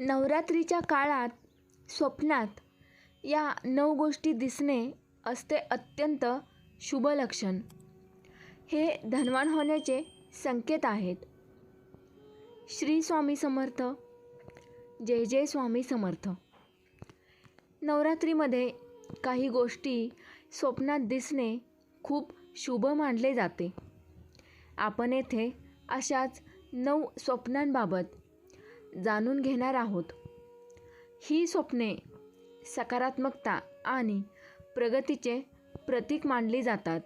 नवरात्रीच्या काळात स्वप्नात या नऊ गोष्टी दिसणे असते अत्यंत शुभ लक्षण. हे धनवान होण्याचे संकेत आहेत. श्री स्वामी समर्थ जय जय स्वामी समर्थ. नवरात्रीमध्ये काही गोष्टी स्वप्नात दिसणे खूप शुभ मानले जाते. आपण येथे अशाच नऊ स्वप्नांबाबत जाणून घेणार आहोत. ही स्वप्ने सकारात्मकता आणि प्रगतीचे प्रतीक मानली जातात.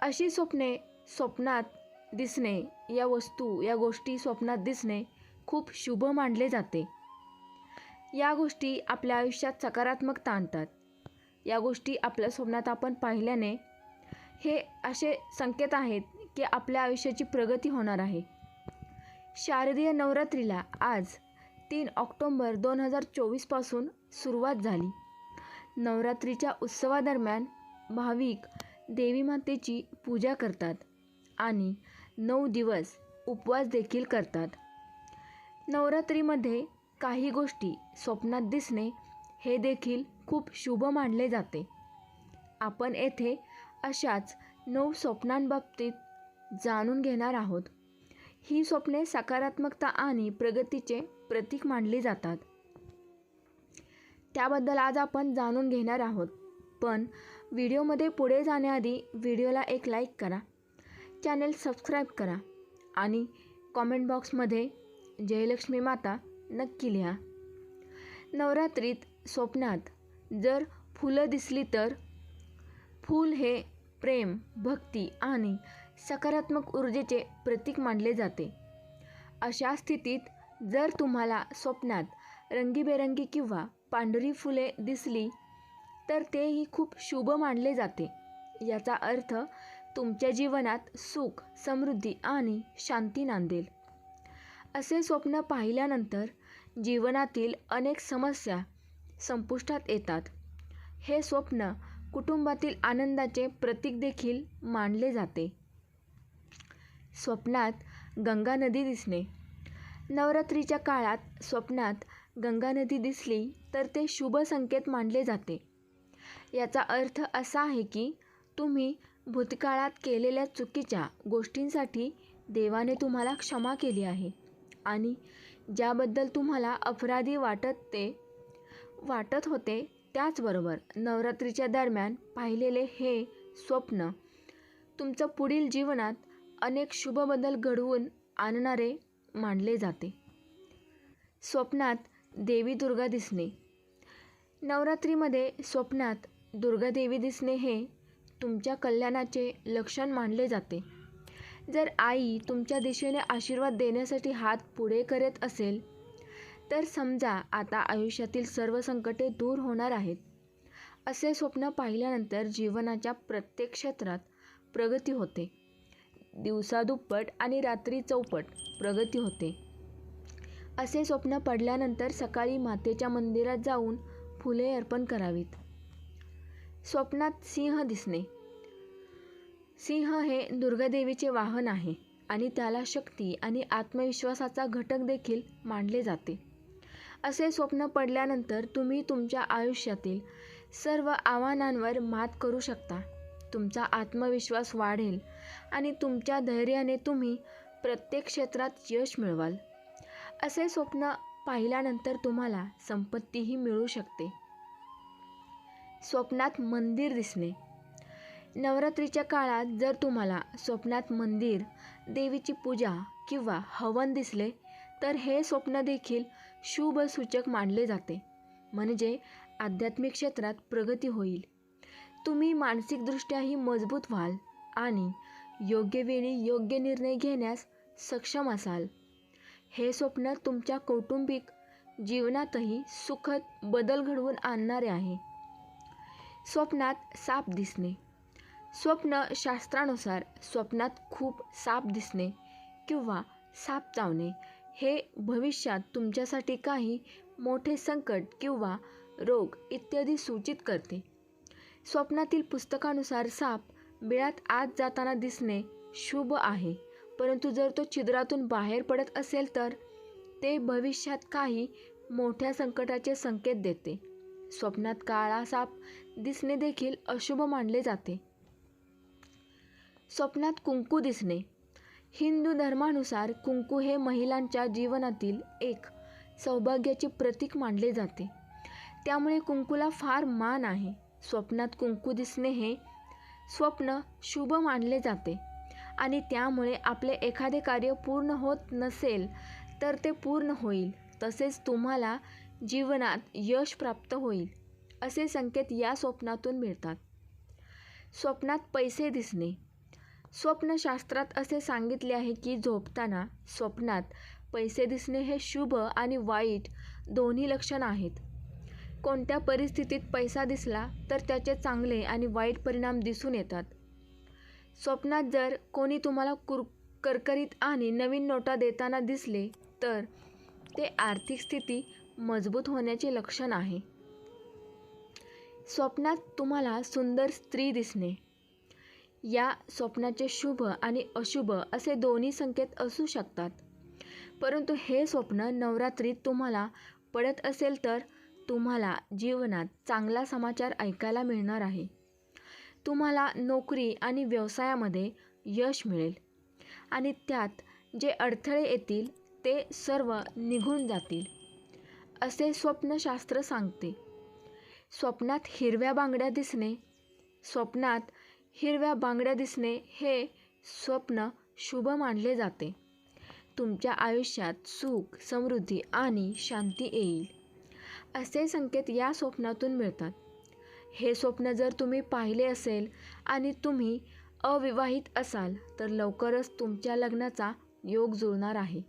अशी स्वप्ने स्वप्नात दिसणे या वस्तू या गोष्टी स्वप्नात दिसणे खूप शुभ मानले जाते. या गोष्टी आपल्या आयुष्यात सकारात्मकता आणतात. या गोष्टी आपल्या स्वप्नात आपण पाहिल्याने हे असे संकेत आहेत की आपल्या आयुष्याची प्रगती होणार आहे. शारदीय नवरात्रीला आज तीन ऑक्टोंबर दोन हजार चोवीसपासून सुरुवात झाली. नवरात्रीच्या उत्सवादरम्यान भाविक देवी मातेची पूजा करतात आणि नऊ दिवस उपवास देखील करतात. नवरात्रीमध्ये काही गोष्टी स्वप्नात दिसणे हे देखील खूप शुभ मानले जाते. आपण येथे अशाच नऊ स्वप्नांबाबतीत जाणून घेणार आहोत. ही स्वप्ने सकारात्मकता आणि प्रगतीचे प्रतीक मानली जातात. त्याबद्दल आज आपण जाणून घेणार आहोत. पण व्हिडिओमध्ये पुढे जाण्याआधी व्हिडिओला एक लाईक करा. चॅनेल सबस्क्राईब करा आणि कॉमेंट बॉक्समध्ये जयलक्ष्मी माता नक्की लिहा. नवरात्रीत स्वप्नात जर फुलं दिसली तर फूल हे प्रेम भक्ती आणि सकारात्मक ऊर्जेचे प्रतीक मानले जाते. अशा स्थितीत जर तुम्हाला स्वप्नात रंगीबेरंगी किंवा पांढरी फुले दिसली तर तेही खूप शुभ मानले जाते. याचा अर्थ तुमच्या जीवनात सुख समृद्धी आणि शांती नांदेल. असे स्वप्न पाहिल्यानंतर जीवनातील अनेक समस्या संपुष्टात येतात. हे स्वप्न कुटुंबातील आनंदाचे प्रतीक देखील मानले जाते. स्वप्नात गंगा नदी दिसणे. नवरात्रीच्या काळात स्वप्नात गंगा नदी दिसली तर ते शुभ संकेत मानले जाते. याचा अर्थ असा आहे की तुम्ही भूतकाळात केलेल्या चुकीच्या गोष्टींसाठी देवाने तुम्हाला क्षमा केली आहे आणि ज्याबद्दल तुम्हाला अपराधी वाटत ते वाटत होते त्याचबरोबर नवरात्रीच्या दरम्यान पाहिलेले हे स्वप्न तुमचं पुढील जीवनात अनेक शुभ बदल घडवून आणणारे मानले जाते. स्वप्नात देवी दुर्गा दिसणे. नवरात्रीमध्ये स्वप्नात दुर्गा देवी दिसणे हे तुमच्या कल्याणाचे लक्षण मानले जाते. जर आई तुमच्या दिशेने आशीर्वाद देण्यासाठी हात पुढे करत असेल तर समजा आता आयुष्यातील सर्व संकटे दूर होणार आहेत. असे स्वप्न पाहिल्यानंतर जीवनाच्या प्रत्येक क्षेत्रात प्रगती होते. दिवसा दुप्पट आणि रात्री चौपट प्रगती होते. असे स्वप्न पडल्यानंतर सकाळी मातेच्या मंदिरात जाऊन फुले अर्पण करावीत. स्वप्नात सिंह दिसणे. सिंह हे दुर्गादेवीचे वाहन आहे आणि त्याला शक्ती आणि आत्मविश्वासाचा घटक देखील मानले जाते. असे स्वप्न पडल्यानंतर तुम्ही तुमच्या आयुष्यातील सर्व आव्हानांवर मात करू शकता. तुमचा आत्मविश्वास वाढेल आणि तुमच्या धैर्याने तुम्ही प्रत्येक क्षेत्रात यश मिळवाल. असे स्वप्न पाहिल्यानंतर तुम्हाला संपत्तीही मिळू शकते. स्वप्नात मंदिर दिसणे. नवरात्रीच्या काळात जर तुम्हाला स्वप्नात मंदिर देवीची पूजा किंवा हवन दिसले तर हे स्वप्न देखील शुभ सूचक मानले जाते. म्हणजे आध्यात्मिक क्षेत्रात प्रगती होईल. तुम्ही मानसिकदृष्ट्याही मजबूत व्हाल आणि योग्य वेळी योग्य निर्णय घेण्यास सक्षम असाल. हे स्वप्न तुमच्या कौटुंबिक जीवनातही सुखद बदल घडवून आणणारे आहे. स्वप्नात साप दिसणे. स्वप्न शास्त्रानुसार स्वप्नात खूप साप दिसणे किंवा साप चावणे हे भविष्यात तुमच्यासाठी काही मोठे संकट किंवा रोग इत्यादी सूचित करते. स्वप्नातील पुस्तकानुसार साप बिळात आत जाताना दिसणे शुभ आहे. परंतु जर तो छिद्रातून बाहेर पडत असेल तर ते भविष्यात काही मोठ्या संकटाचे संकेत देते. स्वप्नात काळा साप दिसणे देखील अशुभ मानले जाते. स्वप्नात कुंकू दिसणे. हिंदू धर्मानुसार कुंकू हे महिलांच्या जीवनातील एक सौभाग्याचे प्रतीक मानले जाते. त्यामुळे कुंकूला फार मान आहे. स्वप्नात कुंकू दिसणे हे स्वप्न शुभ मानले जाते. आणि त्यामुळे आपले एखादे कार्य पूर्ण होत नसेल तर ते पूर्ण होईल. तसेच तुम्हाला जीवनात यश प्राप्त होईल असे संकेत या स्वप्नातून मिळतात. स्वप्नात पैसे दिसणे. स्वप्नशास्त्रात असे सांगितले आहे की झोपताना स्वप्नात पैसे दिसणे हे शुभ आणि वाईट दोन्ही लक्षण आहेत. कोणत्या परिस्थितीत पैसा दिसला तर त्याचे चांगले आणि वाईट परिणाम दिसून येतात. स्वप्नात जर कोणी तुम्हाला कुर करकरीत आणि नवीन नोटा देताना दिसले तर ते आर्थिक स्थिती मजबूत होण्याचे लक्षण आहे. स्वप्नात तुम्हाला सुंदर स्त्री दिसणे. या स्वप्नाचे शुभ आणि अशुभ असे दोन्ही संकेत असू शकतात. परंतु हे स्वप्न नवरात्रीत तुम्हाला पडत असेल तर तुम्हाला जीवनात चांगला समाचार ऐकायला मिळणार आहे. तुम्हाला नोकरी आणि व्यवसायामध्ये यश मिळेल. आणि त्यात जे अडथळे येतील ते सर्व निघून जातील असे स्वप्नशास्त्र सांगते. स्वप्नात हिरव्या बांगड्या दिसणे स्वप्नात हिरव्या बांगड्या दिसणे हे स्वप्न शुभ मानले जाते. तुमच्या आयुष्यात सुख समृद्धी आणि शांती येईल. असे संकेत या स्वप्नातून मिळतात. हे स्वप्न जर तुम्ही पाहिले असेल आणि तुम्ही अविवाहित असाल तर लवकरच तुमच्या लग्नाचा योग जुळणार आहे.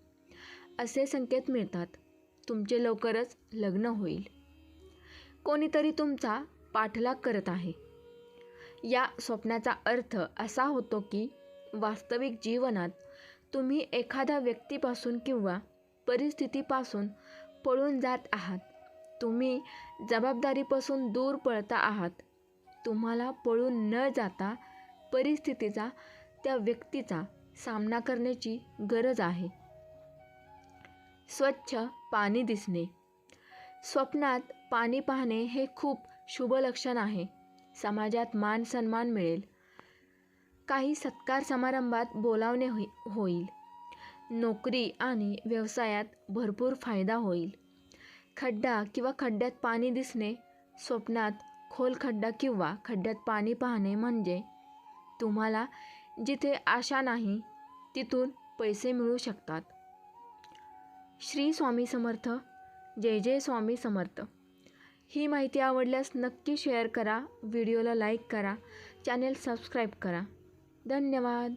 असे संकेत मिळतात. तुमचे लवकरच लग्न होईल. कोणीतरी तुमचा पाठलाग करत आहे. या स्वप्नाचा अर्थ असा होतो की वास्तविक जीवनात तुम्ही एखाद्या व्यक्तीपासून किंवा परिस्थितीपासून पळून जात आहात. तुम्ही जबाबदारीपासून दूर पळता आहात. तुम्हाला पळून न जाता परिस्थितीचा त्या व्यक्तीचा सामना करण्याची गरज आहे. स्वच्छ पाणी दिसणे. स्वप्नात पाणी पाहणे हे खूप शुभ लक्षण आहे. समाजात मान सन्मान मिळेल. काही सत्कार समारंभात बोलावणे होई होईल. नोकरी आणि व्यवसायात भरपूर फायदा होईल. खड्डा किंवा खड्ड्यात पाणी दिसणे स्वप्नात खोल खड्डा किंवा खड्ड्यात पाणी पाहणे म्हणजे तुम्हाला जिथे आशा नाही तिथून पैसे मिळू शकतात. श्री स्वामी समर्थ. जय जय स्वामी समर्थ. ही माहिती आवडल्यास नक्की शेअर करा व्हिडिओला लाईक करा चॅनेल सबस्क्राईब करा. धन्यवाद.